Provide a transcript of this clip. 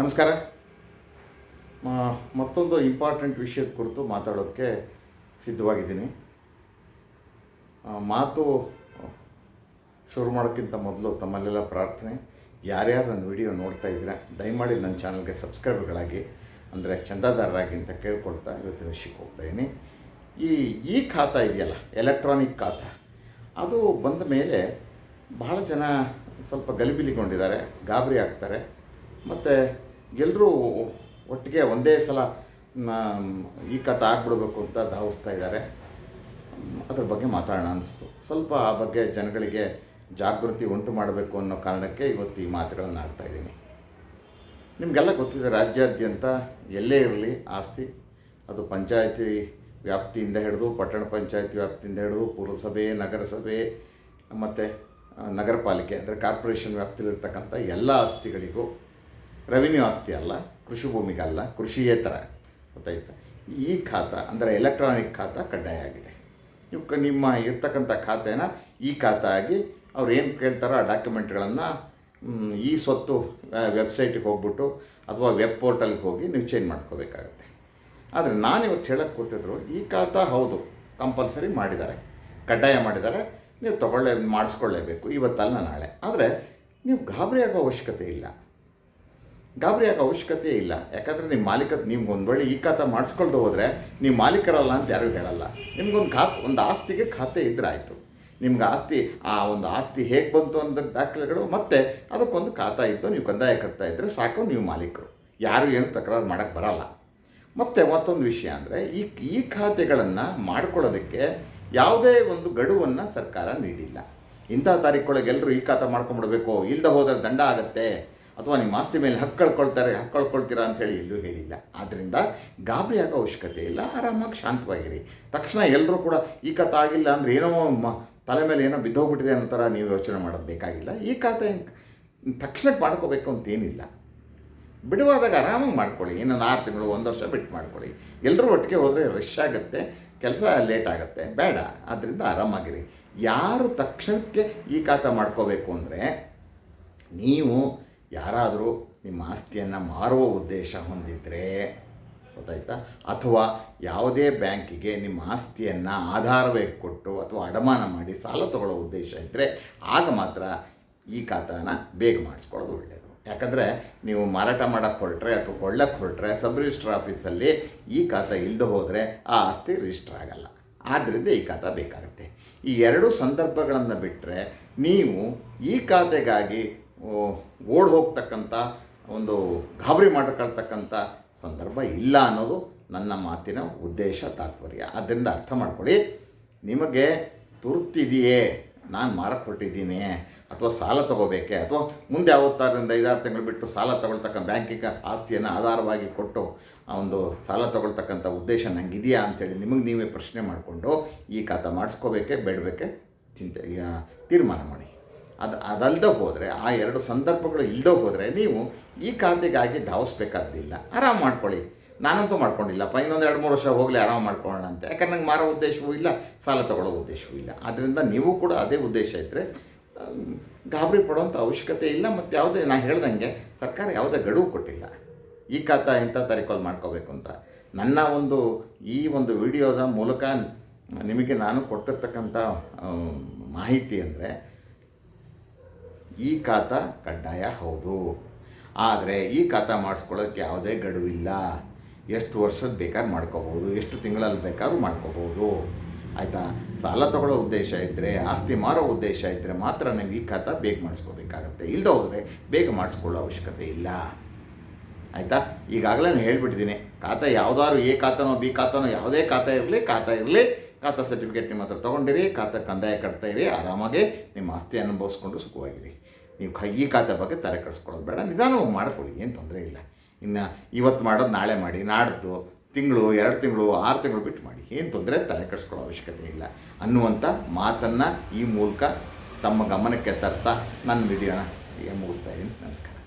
ನಮಸ್ಕಾರ. ಮತ್ತೊಂದು ಇಂಪಾರ್ಟೆಂಟ್ ವಿಷಯದ ಕುರಿತು ಮಾತಾಡೋಕ್ಕೆ ಸಿದ್ಧವಾಗಿದ್ದೀನಿ. ಮಾತು ಶುರು ಮಾಡೋಕ್ಕಿಂತ ಮೊದಲು ತಮ್ಮಲ್ಲೆಲ್ಲ ಪ್ರಾರ್ಥನೆ. ಯಾರ್ಯಾರು ನನ್ನ ವಿಡಿಯೋ ನೋಡ್ತಾ ಇದ್ದೀರಾ, ದಯಮಾಡಿ ನನ್ನ ಚಾನಲ್ಗೆ ಸಬ್ಸ್ಕ್ರೈಬರ್ಗಳಾಗಿ ಅಂದರೆ ಚಂದಾದಾರರಾಗಿ ಅಂತ ಕೇಳ್ಕೊಳ್ತಾ ಇವತ್ತಿನ ವಿಷಯಕ್ಕೆ ಹೋಗ್ತಾ ಇದ್ದೀನಿ. ಈ ಈ ಖಾತಾ ಇದೆಯಲ್ಲ ಎಲೆಕ್ಟ್ರಾನಿಕ್ ಖಾತಾ. ಅದು ಬಂದ ಮೇಲೆ ಬಹಳ ಜನ ಸ್ವಲ್ಪ ಗಲಿಬಿಲಿಗೊಂಡಿದ್ದಾರೆ, ಗಾಬರಿ ಆಗ್ತಾರೆ. ಮತ್ತು ಎಲ್ಲರೂ ಒಟ್ಟಿಗೆ ಒಂದೇ ಸಲ ಈ ಕಥೆ ಆಗ್ಬಿಡ್ಬೇಕು ಅಂತ ಧಾವಿಸ್ತಾ ಇದ್ದಾರೆ. ಅದ್ರ ಬಗ್ಗೆ ಮಾತಾಡೋಣ ಅನಿಸ್ತು. ಸ್ವಲ್ಪ ಆ ಬಗ್ಗೆ ಜನಗಳಿಗೆ ಜಾಗೃತಿ ಉಂಟು ಮಾಡಬೇಕು ಅನ್ನೋ ಕಾರಣಕ್ಕೆ ಇವತ್ತು ಈ ಮಾತುಗಳನ್ನು ಆಡ್ತಾ ಇದ್ದೀನಿ. ನಿಮಗೆಲ್ಲ ಗೊತ್ತಿದೆ, ರಾಜ್ಯಾದ್ಯಂತ ಎಲ್ಲೇ ಇರಲಿ ಆಸ್ತಿ, ಅದು ಪಂಚಾಯಿತಿ ವ್ಯಾಪ್ತಿಯಿಂದ ಹಿಡಿದು, ಪಟ್ಟಣ ಪಂಚಾಯತಿ ವ್ಯಾಪ್ತಿಯಿಂದ ಹಿಡಿದು, ಪುರಸಭೆ, ನಗರಸಭೆ, ಮತ್ತು ನಗರ ಪಾಲಿಕೆ ಅಂದರೆ ಕಾರ್ಪೊರೇಷನ್ ವ್ಯಾಪ್ತಿಯಲ್ಲಿರ್ತಕ್ಕಂಥ ಎಲ್ಲ ಆಸ್ತಿಗಳಿಗೂ ರೆವಿನ್ಯೂ ಆಸ್ತಿ ಅಲ್ಲ, ಕೃಷಿ ಭೂಮಿಗಲ್ಲ ಕೃಷಿಯೇತರ ಗೊತ್ತಾಯ್ತಾ? ಈ ಖಾತಾ ಅಂದರೆ ಎಲೆಕ್ಟ್ರಾನಿಕ್ ಖಾತಾ ಕಡ್ಡಾಯ ಆಗಿದೆ. ನೀವು ಕ ನಿಮ್ಮ ಇರ್ತಕ್ಕಂಥ ಖಾತೆನ ಈ ಖಾತ ಆಗಿ ಅವ್ರು ಏನು ಕೇಳ್ತಾರೋ ಆ ಡಾಕ್ಯುಮೆಂಟ್ಗಳನ್ನು ಈ ಸ್ವತ್ತು ವೆಬ್ಸೈಟಿಗೆ ಹೋಗ್ಬಿಟ್ಟು ಅಥವಾ ವೆಬ್ ಪೋರ್ಟಲ್ಗೆ ಹೋಗಿ ನೀವು ಚೇಂಜ್ ಮಾಡ್ಕೋಬೇಕಾಗತ್ತೆ. ಆದರೆ ನಾನು ಇವತ್ತು ಹೇಳಕ್ಕೆ ಕೊಟ್ಟಿದ್ರು, ಈ ಖಾತಾ ಹೌದು ಕಂಪಲ್ಸರಿ ಮಾಡಿದ್ದಾರೆ. ಕಡ್ಡಾಯ ಮಾಡಿದ್ದಾರೆ, ನೀವು ತಗೊಳ್ಳೇ, ಮಾಡಿಸ್ಕೊಳ್ಳೇಬೇಕು, ಇವತ್ತಲ್ಲ ನಾಳೆ. ಆದರೆ ನೀವು ಗಾಬರಿ ಆಗೋ ಅವಶ್ಯಕತೆ ಇಲ್ಲ. ಗಾಬರಿ ಆಗೋ ಅವಶ್ಯಕತೆ ಇಲ್ಲ. ಯಾಕಂದರೆ ನಿಮ್ಮ ಮಾಲೀಕ ನಿಮ್ಗೆ ಒಂದು ವೇಳೆ ಈ ಖಾತೆ ಮಾಡಿಸ್ಕೊಳ್ದು ಹೋದರೆ ನೀವು ಮಾಲೀಕರಲ್ಲ ಅಂತ ಯಾರೂ ಹೇಳಲ್ಲ. ನಿಮ್ಗೊಂದು ಖಾತೆ, ಒಂದು ಆಸ್ತಿಗೆ ಖಾತೆ ಇದ್ದರೆ ಆಯಿತು. ನಿಮ್ಗೆ ಆಸ್ತಿ, ಆ ಒಂದು ಆಸ್ತಿ ಹೇಗೆ ಬಂತು ಅನ್ನೋದ ದಾಖಲೆಗಳು, ಮತ್ತು ಅದಕ್ಕೊಂದು ಖಾತೆ ಇತ್ತು, ನೀವು ಕಂದಾಯ ಕಟ್ತಾ ಇದ್ದರೆ ಸಾಕು ನೀವು ಮಾಲೀಕರು. ಯಾರು ಏನು ತಕರಾರು ಮಾಡೋಕ್ಕೆ ಬರಲ್ಲ. ಮತ್ತು ಮತ್ತೊಂದು ವಿಷಯ ಅಂದರೆ, ಈ ಈ ಖಾತೆಗಳನ್ನು ಮಾಡ್ಕೊಳ್ಳೋದಕ್ಕೆ ಯಾವುದೇ ಒಂದು ಗಡುವನ್ನು ಸರ್ಕಾರ ನೀಡಿಲ್ಲ. ಇಂಥ ತಾರೀಕೊಳಗೆ ಎಲ್ಲರೂ ಈ ಖಾತೆ ಮಾಡ್ಕೊಂಡ್ಬಿಡ್ಬೇಕು ಇಲ್ಲದೆ ಹೋದರೆ ದಂಡ ಆಗುತ್ತೆ. ಅಥವಾ ನಿಮ್ಮ ಆಸ್ತಿ ಮೇಲೆ ಹಕ್ಕು ಕಳ್ಕೊಳ್ತಾರೆ ಹಕ್ಕು ಕಳ್ಕೊಳ್ತೀರಾ ಅಂತ ಹೇಳಿ ಎಲ್ಲೂ ಹೇಳಿಲ್ಲ. ಆದ್ದರಿಂದ ಗಾಬರಿ ಅವಶ್ಯಕತೆ ಇಲ್ಲ, ಆರಾಮಾಗಿ ಶಾಂತವಾಗಿರಿ. ತಕ್ಷಣ ಎಲ್ಲರೂ ಕೂಡ ಈ ಕಥೆ ಆಗಿಲ್ಲ ಅಂದರೆ ಏನೋ ತಲೆ ಮೇಲೆ ಏನೋ ಬಿದ್ದೋಗ್ಬಿಟ್ಟಿದೆ ಅನ್ನೋ ಥರ ನೀವು ಯೋಚನೆ ಮಾಡೋದು ಬೇಕಾಗಿಲ್ಲ. ಈ ಕಥೆ ತಕ್ಷಣಕ್ಕೆ ಮಾಡ್ಕೋಬೇಕು ಅಂತೇನಿಲ್ಲ ಬಿಡುವಾದಾಗ ಆರಾಮಾಗಿ ಮಾಡ್ಕೊಳ್ಳಿ. ಇನ್ನೊಂದು ಆರು ತಿಂಗಳು, ಒಂದು ವರ್ಷ ಬಿಟ್ಟು ಮಾಡ್ಕೊಳ್ಳಿ. ಎಲ್ಲರೂ ಒಟ್ಟಿಗೆ ಹೋದರೆ ರಶ್ ಆಗುತ್ತೆ, ಕೆಲಸ ಲೇಟ್ ಆಗುತ್ತೆ. ಬೇಡ. ಆದ್ದರಿಂದ ಆರಾಮಾಗಿರಿ. ಯಾರು ತಕ್ಷಣಕ್ಕೆ ಈ ಕಾತ ಮಾಡ್ಕೋಬೇಕು ಅಂದರೆ ನೀವು ಯಾರಾದರೂ ನಿಮ್ಮ ಆಸ್ತಿಯನ್ನು ಮಾರುವ ಉದ್ದೇಶ ಹೊಂದಿದರೆ ಗೊತ್ತಾಯ್ತಾ? ಅಥವಾ ಯಾವುದೇ ಬ್ಯಾಂಕಿಗೆ ನಿಮ್ಮ ಆಸ್ತಿಯನ್ನು ಆಧಾರವೇ ಕೊಟ್ಟು ಅಥವಾ ಅಡಮಾನ ಮಾಡಿ ಸಾಲ ತಗೊಳ್ಳೋ ಉದ್ದೇಶ ಇದ್ದರೆ ಆಗ ಮಾತ್ರ ಈ ಖಾತಾನ ಬೇಗ ಮಾಡಿಸ್ಕೊಳ್ಳೋದು ಒಳ್ಳೆಯದು ಯಾಕಂದರೆ ನೀವು ಮಾರಾಟ ಮಾಡೋಕ್ಕೆ ಹೊರಟ್ರೆ ಅಥವಾ ಕೊಳ್ಳಕ್ಕೆ ಹೊರಟ್ರೆ ಸಬ್ ರಿಜಿಸ್ಟರ್ ಆಫೀಸಲ್ಲಿ ಈ ಖಾತಾ ಇಲ್ಲದೆ ಹೋದರೆ ಆ ಆಸ್ತಿ ರಿಜಿಸ್ಟರ್ ಆಗಲ್ಲ. ಆದ್ದರಿಂದ ಈ ಖಾತ ಬೇಕಾಗುತ್ತೆ. ಈ ಎರಡು ಸಂದರ್ಭಗಳನ್ನು ಬಿಟ್ಟರೆ ನೀವು ಈ ಖಾತೆಗಾಗಿ ಓಡ್ ಹೋಗ್ತಕ್ಕಂಥ, ಒಂದು ಗಾಬರಿ ಮಾಡ್ಕೊಳ್ತಕ್ಕಂಥ ಸಂದರ್ಭ ಇಲ್ಲ ಅನ್ನೋದು ನನ್ನ ಮಾತಿನ ಉದ್ದೇಶ, ತಾತ್ಪರ್ಯ. ಅದರಿಂದ ಅರ್ಥ ಮಾಡ್ಕೊಳ್ಳಿ. ನಿಮಗೆ ತುರ್ತಿದೆಯೇ? ನಾನು ಮಾರಕ್ಕೆ ಹೊರಟಿದ್ದೀನಿ. ಅಥವಾ ಸಾಲ ತಗೋಬೇಕೆ? ಅಥವಾ ಮುಂದೆ ಯಾವತ್ತಾರರಿಂದ ಐದಾರು ತಿಂಗಳು ಬಿಟ್ಟು ಸಾಲ ತಗೊಳ್ತಕ್ಕ ಬ್ಯಾಂಕಿಗೆ ಆಸ್ತಿಯನ್ನು ಆಧಾರವಾಗಿ ಕೊಟ್ಟು ಆ ಒಂದು ಸಾಲ ತಗೊಳ್ತಕ್ಕಂಥ ಉದ್ದೇಶ ನನಗಿದೆಯಾ ಅಂಥೇಳಿ ನಿಮಗೆ ನೀವೇ ಪ್ರಶ್ನೆ ಮಾಡಿಕೊಂಡು ಈ ಖಾತಾ ಮಾಡಿಸ್ಕೋಬೇಕೆ, ಬೇಡಬೇಕೆ ಚಿಂತೆ ತೀರ್ಮಾನ ಮಾಡಿ. ಅದು ಅದಲ್ಲದೆ ಹೋದರೆ, ಆ ಎರಡು ಸಂದರ್ಭಗಳು ಇಲ್ಲದೆ ಹೋದರೆ ನೀವು ಈ ಖಾತೆಗಾಗಿ ಧಾವಿಸ್ಬೇಕಾದ್ದಿಲ್ಲ ಆರಾಮ ಮಾಡ್ಕೊಳ್ಳಿ. ನಾನಂತೂ ಮಾಡ್ಕೊಂಡಿಲ್ಲಪ್ಪ. ಇನ್ನೊಂದು ಎರಡು ಮೂರು ವರ್ಷ ಹೋಗಲಿ ಆರಾಮ ಮಾಡ್ಕೊಳ್ಳೋಣ ಅಂತ. ಯಾಕಂದ್ರೆ ನಂಗೆ ಮಾರೋ ಉದ್ದೇಶವೂ ಇಲ್ಲ, ಸಾಲ ತಗೊಳ್ಳೋ ಉದ್ದೇಶವೂ ಇಲ್ಲ. ಆದ್ದರಿಂದ ನೀವು ಕೂಡ ಅದೇ ಉದ್ದೇಶ ಇದ್ದರೆ ಗಾಬರಿ ಪಡುವಂಥ ಅವಶ್ಯಕತೆ ಇಲ್ಲ. ಮತ್ತು ಯಾವುದೇ ನಾನು ಹೇಳ್ದಂಗೆ ಸರ್ಕಾರ ಯಾವುದೇ ಗಡುವು ಕೊಟ್ಟಿಲ್ಲ. ಈ ಖಾತಾ ಇಂಥ ತಾರೀಕಲ್ಲಿ ಮಾಡ್ಕೋಬೇಕು ಅಂತ. ನನ್ನ ಒಂದು, ಈ ಒಂದು ವಿಡಿಯೋದ ಮೂಲಕ ನಿಮಗೆ ನಾನು ಕೊಡ್ತಿರ್ತಕ್ಕಂಥ ಮಾಹಿತಿ ಅಂದರೆ ಈ ಖಾತ ಕಡ್ಡಾಯ ಹೌದು. ಆದರೆ ಈ ಖಾತ ಮಾಡಿಸ್ಕೊಳ್ಳೋಕ್ಕೆ ಯಾವುದೇ ಗಡುವಿಲ್ಲ ಎಷ್ಟು ವರ್ಷದ ಬೇಕಾದ್ರೆ ಮಾಡ್ಕೋಬೋದು ಎಷ್ಟು ತಿಂಗಳಲ್ಲಿ ಬೇಕಾದ್ರೂ ಮಾಡ್ಕೋಬೋದು ಆಯಿತಾ? ಸಾಲ ತಗೊಳ್ಳೋ ಉದ್ದೇಶ ಇದ್ದರೆ ಆಸ್ತಿ ಮಾರೋ ಉದ್ದೇಶ ಇದ್ದರೆ ಮಾತ್ರ ನೀವು ಈ ಖಾತಾ ಬೇಗ ಮಾಡಿಸ್ಕೋಬೇಕಾಗತ್ತೆ. ಇಲ್ಲದೆ ಹೋದರೆ ಬೇಗ ಮಾಡಿಸ್ಕೊಳ್ಳೋ ಅವಶ್ಯಕತೆ ಇಲ್ಲ. ಆಯಿತಾ? ಈಗಾಗಲೇ ನಾನು ಹೇಳಿಬಿಟ್ಟಿದ್ದೀನಿ. ಖಾತಾ ಯಾವುದಾದ್ರು ಎ ಖಾತನೋ, ಬಿ ಖಾತಾನೋ, ಯಾವುದೇ ಖಾತಾ ಇರಲಿ ಖಾತಾ ಇರಲಿ. ಖಾತಾ ಸರ್ಟಿಫಿಕೇಟ್ ನಿಮ್ಮ ಹತ್ರ ತೊಗೊಂಡಿರಿ, ಖಾತಾ ಕಂದಾಯ ಕಟ್ತಾ ಇರಿ, ಆರಾಮಾಗಿ ನಿಮ್ಮ ಆಸ್ತಿ ಅನುಭವಿಸ್ಕೊಂಡು ಸುಖವಾಗಿರಿ. ನೀವು ಕೈ, ಈ ಖಾತೆ ಬಗ್ಗೆ ತಲೆ ಕಳಿಸ್ಕೊಳ್ಳೋದು ಬೇಡ, ನಿಧಾನವಾಗಿ ಮಾಡ್ಕೊಳ್ಳಿ, ಏನು ತೊಂದರೆ ಇಲ್ಲ. ಇನ್ನು ಇವತ್ತು ಮಾಡೋದು, ನಾಳೆ ಮಾಡಿ, ನಾಡ್ದು, ತಿಂಗಳು, ಎರಡು ತಿಂಗಳು, ಆರು ತಿಂಗಳು ಬಿಟ್ಟು ಮಾಡಿ, ಏನು ತೊಂದರೆ, ತಲೆ ಕೆಡಿಸ್ಕೊಳ್ಳೋ ಅವಶ್ಯಕತೆ ಇಲ್ಲ. ಅನ್ನುವಂಥ ಮಾತನ್ನು ಈ ಮೂಲಕ ತಮ್ಮ ಗಮನಕ್ಕೆ ತರ್ತಾ ನನ್ನ ವಿಡಿಯೋನ ಮುಗಿಸ್ತಾ ಇದ್ದೀನಿ. ನಮಸ್ಕಾರ.